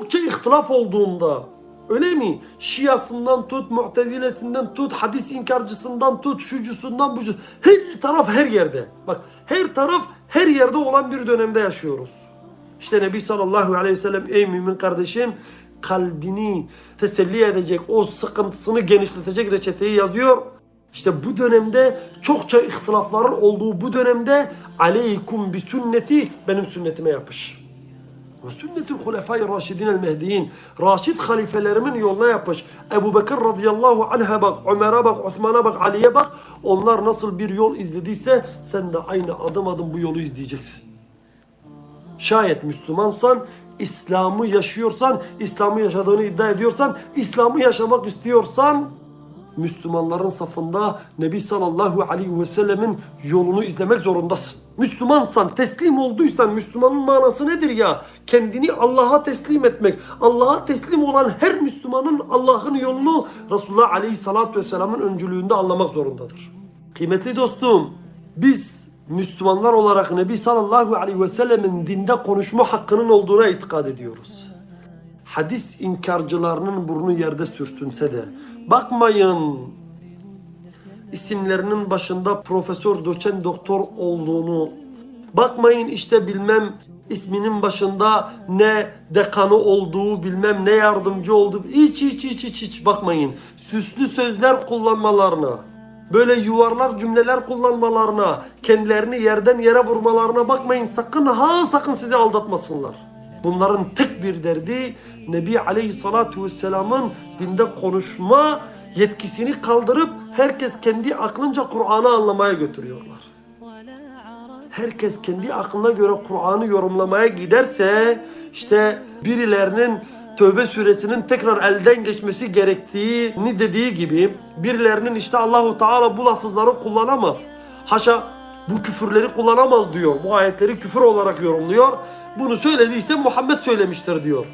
çokça ihtilaf olduğunda öyle mi? Şiasından tut, mu'tezilesinden tut, hadis inkarcısından tut, şucusundan bucu. Her taraf her yerde. Bak her taraf her yerde olan bir dönemde yaşıyoruz. İşte Nebi sallallahu aleyhi ve sellem ey mümin kardeşim kalbini teselli edecek, o sıkıntısını genişletecek reçeteyi yazıyor. İşte bu dönemde çokça ihtilafların olduğu bu dönemde aleykum bi sünneti benim sünnetime yapış. Ve sünnetul hulefai raşidin el mehdiyin. Raşid halifelerimin yoluna yapış. Ebu Bekir radıyallahu anh'a bak, Ömer'e bak, Osman'a bak, Ali'ye bak. Onlar nasıl bir yol izlediyse sen de aynı adım adım bu yolu izleyeceksin. Şayet Müslümansan, İslam'ı yaşıyorsan, İslam'ı yaşadığını iddia ediyorsan, İslam'ı yaşamak istiyorsan Müslümanların safında Nebi sallallahu aleyhi ve sellemin yolunu izlemek zorundasın. Müslümansan, teslim olduysan Müslümanın manası nedir ya? Kendini Allah'a teslim etmek. Allah'a teslim olan her Müslümanın Allah'ın yolunu Resulullah aleyhissalatü vesselamın öncülüğünde anlamak zorundadır. Kıymetli dostum, biz Müslümanlar olarak Nebi sallallahu aleyhi ve sellemin dinde konuşma hakkının olduğuna itikad ediyoruz. Hadis inkarcılarının burnu yerde sürtünse de bakmayın. İsimlerinin başında profesör, doçent, doktor olduğunu bakmayın işte bilmem isminin başında ne dekanı olduğu bilmem ne yardımcı olduğu hiç hiç hiç hiç hiç bakmayın. Süslü sözler kullanmalarına böyle yuvarlak cümleler kullanmalarına kendilerini yerden yere vurmalarına bakmayın. Sakın ha sakın sizi aldatmasınlar. Bunların tek bir derdi Nebi Aleyhissalatu Vesselam'ın dinde konuşma yetkisini kaldırıp herkes kendi aklınca Kur'an'ı anlamaya götürüyorlar. Herkes kendi aklına göre Kur'an'ı yorumlamaya giderse işte birilerinin Tövbe suresinin tekrar elden geçmesi gerektiğini dediği gibi birilerinin işte Allahu Teala bu lafızları kullanamaz. Haşa bu küfürleri kullanamaz diyor. Bu ayetleri küfür olarak yorumluyor. Bunu söylediyse Muhammed söylemiştir diyor.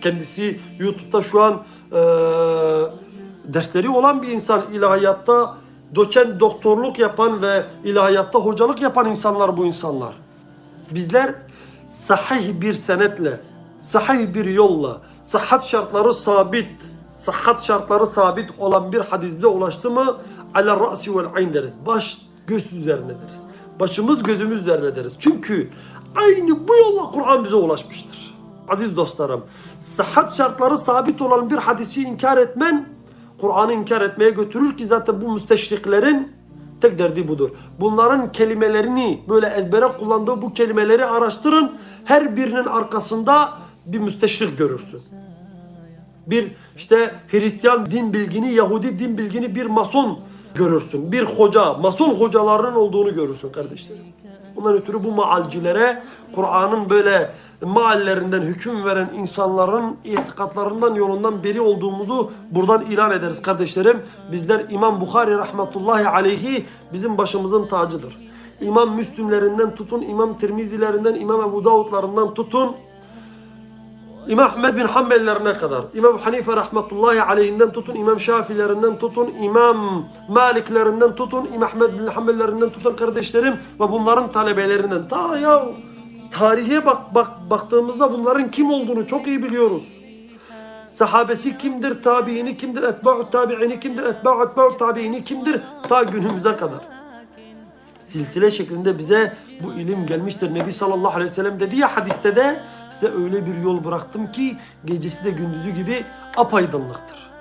Kendisi YouTube'da şu an eee, dersleri olan bir insan ilahiyatta doçent doktorluk yapan ve ilahiyatta hocalık yapan insanlar bu insanlar. Bizler sahih bir senetle, sahih bir yolla, sıhhat şartları sabit, sıhhat şartları sabit olan bir hadis bize ulaştı mı ala ra'si vel ayn deriz. Baş göz üzerine deriz. Başımız gözümüz üzerine deriz. Çünkü aynı bu yolla Kur'an bize ulaşmıştır. Aziz dostlarım, sıhhat şartları sabit olan bir hadisi inkar etmen Kur'an'ı inkar etmeye götürür ki zaten bu müsteşriklerin tek derdi budur. Bunların kelimelerini böyle ezbere kullandığı bu kelimeleri araştırın. Her birinin arkasında bir müsteşrik görürsün. Bir işte Hristiyan din bilgini, Yahudi din bilgini bir mason görürsün. Bir hoca, mason hocalarının olduğunu görürsün kardeşlerim. Bundan ötürü bu maalcilere Kur'an'ın böyle maallerinden hüküm veren insanların itikatlarından yolundan beri olduğumuzu buradan ilan ederiz kardeşlerim. Bizler İmam Bukhari rahmetullahi aleyhi bizim başımızın tacıdır. İmam Müslümlerinden tutun, İmam Tirmizilerinden, İmam Ebu Davudlarından tutun. İmam Ahmed bin Hanbellerine kadar, İmam Hanife rahmetullahi aleyhinden tutun, İmam Şafilerinden tutun, İmam Maliklerinden tutun, İmam Ahmed bin Hanbellerinden tutun kardeşlerim ve bunların talebelerinden. Ta ya tarihe bak, bak baktığımızda bunların kim olduğunu çok iyi biliyoruz. Sahabesi kimdir, tabiini kimdir, etba'u tabiini kimdir, etba'u etba'u tabiini kimdir ta günümüze kadar silsile şeklinde bize bu ilim gelmiştir. Nebi sallallahu aleyhi ve sellem dedi ya hadiste de size öyle bir yol bıraktım ki gecesi de gündüzü gibi apaydınlıktır.